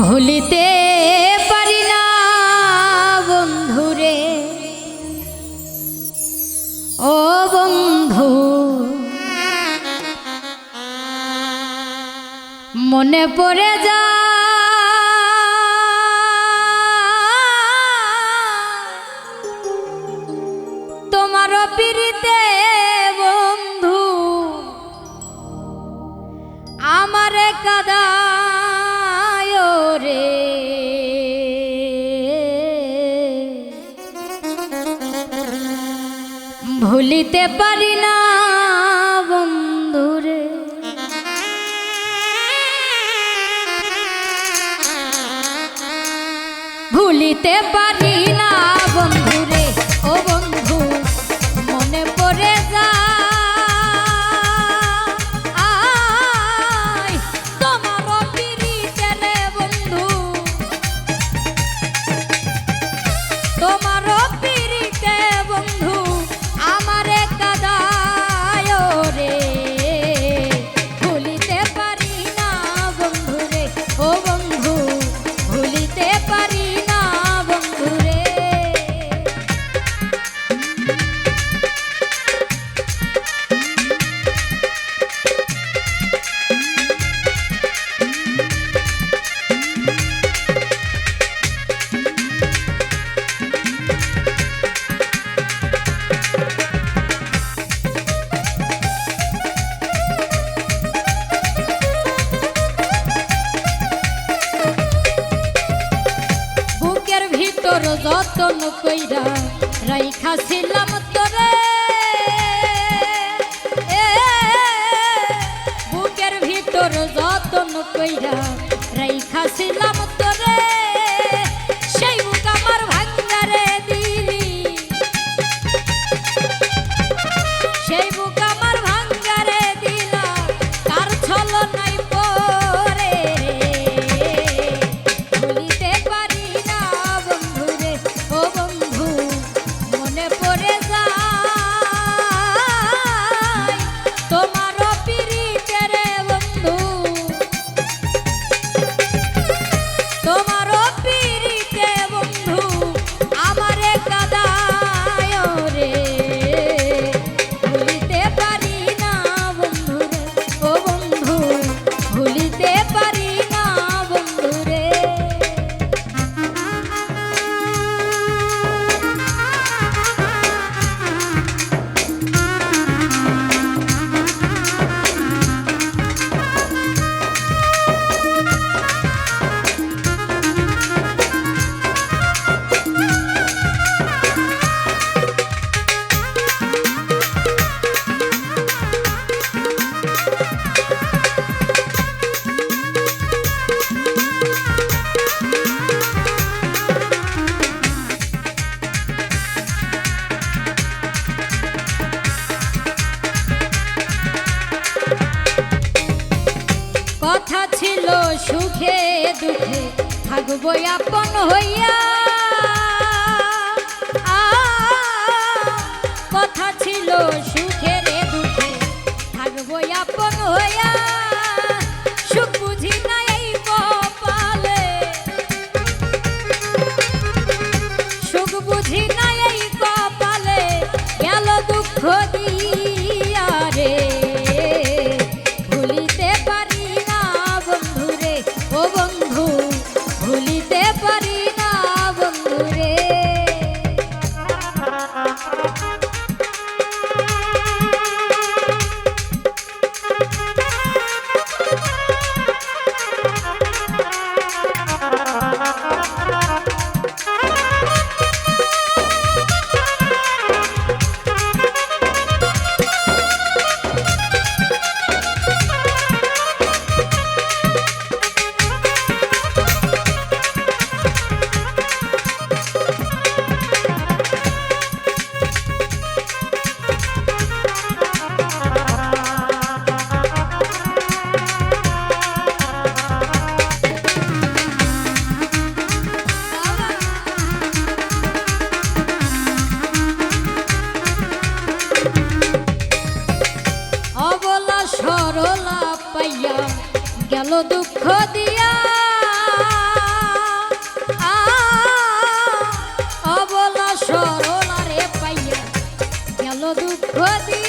ভুলিতে পারি না বন্ধুরে। ও বন্ধু মনে পড়ে যা। তোমার পিড়িতে রে। ভুলিতে পারি না বন্ধুরে। ভুলিতে পারি না বন্ধুরে। ও বন্ধু মনে পড়ে যা যতন কইরা রাইখা ছিলাম তোরে। কথা ছিল সুখে, দুঃখে থাকব আপন হইয়া। কথা ছিল সুখে রে, দুঃখে থাকব আপন হইয়া। সুখ বুঝি সুখ বুঝি দুঃখ গেল দুঃখ দিয়া। অবলা সরলারে পাইয়া গেল দুঃখ দিয়া।